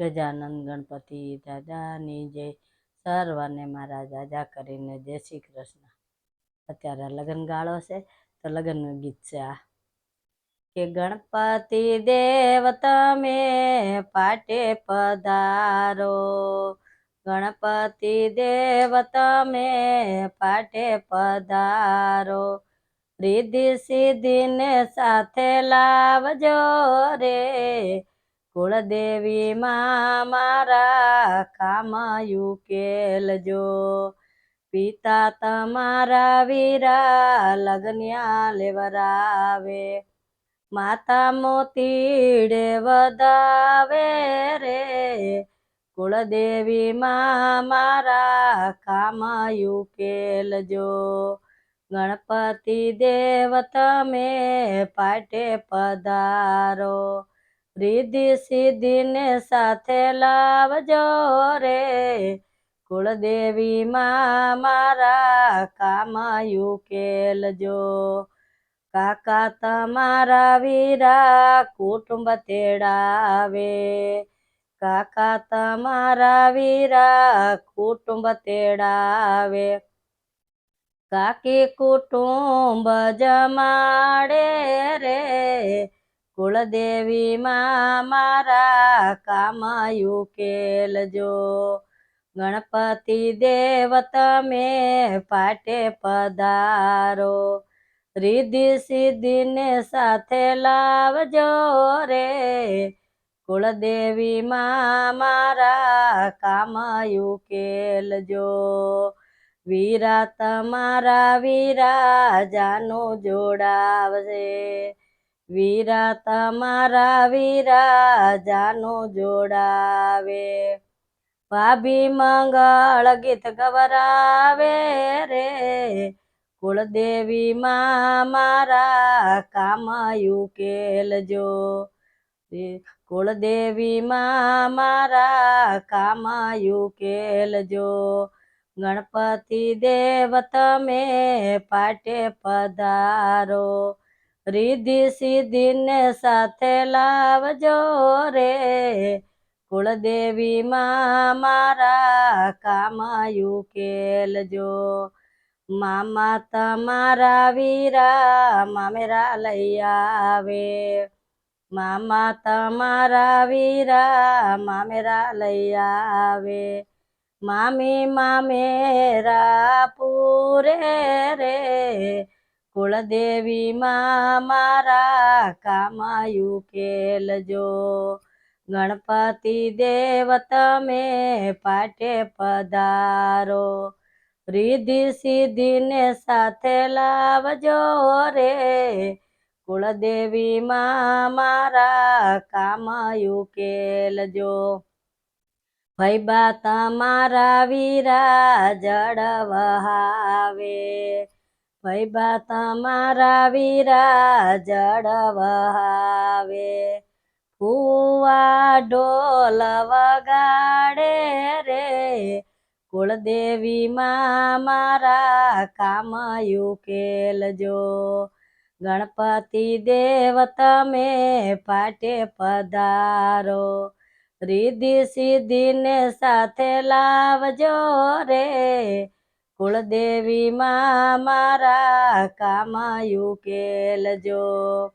ગજાનંદ ગણપતિ દાદાની જય. સર્વને મારા જાજા કરીને જય શ્રી કૃષ્ણ. અત્યારે લગ્ન ગાળો છે, તો લગ્નનું ગીત છે આ. કે ગણપતિ દેવ તમે પાટે પધારો. ગણપતિ દેવ તમે પાટે પધારો. રીધિ સિદ્ધિને સાથે લાવજો રે. કુળદેવી મારા કામયું કેલજો. પિતા તમારા વીરા લગ્ન્યા લેવરાવે. માતા મોતીડે વધાવે રે. કુળદેવી મારા કામયું કેલજો. ગણપતિ દેવ તમે પાટે પધારો. રીધિ સિદ્ધિને સાથે લાવજો રે. કુળદેવી માં મારા કામ કેલજો. કાકા તમારા વીરા કુટુંબ તેડાવે. કાકા તમારા વીરા કુટુંબ તેડાવે. કાકી કુટુંબ જમાડે રે. કુળદેવી માં મારા કામ ઉકેલજો ગણપતિ દેવ તમે પાટે પધારો. રિધિ સિદ્ધિને સાથે લાવજો રે. કુળદેવીમાં મારા કામ ઉકેલજો વીરા તમારા વીરા જાનું જોડાવશે વીરા તમારા વીરા જાનું જોડાવે. ભાભી મંગળ ગીત ગવરાવે રે. કુળદેવી મારા કામ ઉકેલજો કુળદેવી મારા કામ ઉકેલજો ગણપતિ દેવ તમે પાટે પધારો. રીધિ સિદ્ધિને સાથે લાવજો રે. કુળદેવી માં મારા કામ કેલજો. મામા તમારા વીરા મામેરા લઈ આવે. મામા તમારા વીરા મામેરા લઈ આવે. મામી મામેરા પૂરે રે. કુળદેવી માં મારા કામાયું કેલજો. ગણપતિ દેવ તમે પાટે પધારો. રીધિ સિદ્ધિને સાથે લાવજો રે. કુળદેવીમાં મારા કામાયું કેલજો. ભૈબા તમારા વીરા જળ વહાવે. ભૈબા તમારા વીરા જળ વહાવે ફુવા ઢોલ વગાડે રે. કુળદેવી મારા કામ ઉકેલજો ગણપતિ દેવ તમે પાટે પધારો. રિધિ સિદ્ધિને સાથે લાવજો રે. કુળદેવી માં મારા કામાયું કેલજો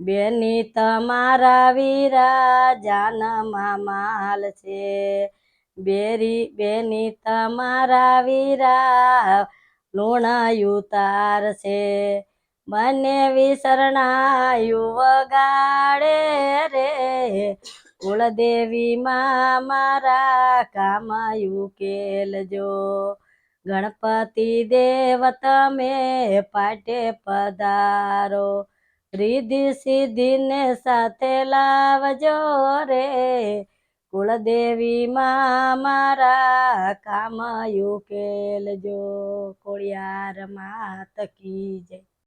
બેની તમારા વીરા જાનમાં માલ છે. બેરી, બેની તમારા વીરા લુણાયું તાર છે. મને વિસરણાયુ વગાડે રે. કુળદેવીમાં મારા કામાયું ઉકેલજો ગણપતિ દેવ તમે પાટે પધારો. રિધિ સિદ્ધિને સાથે લાવજો રે. કુળદેવી માં મારા કામ કેલજો. કોળિયાર માત કી જય.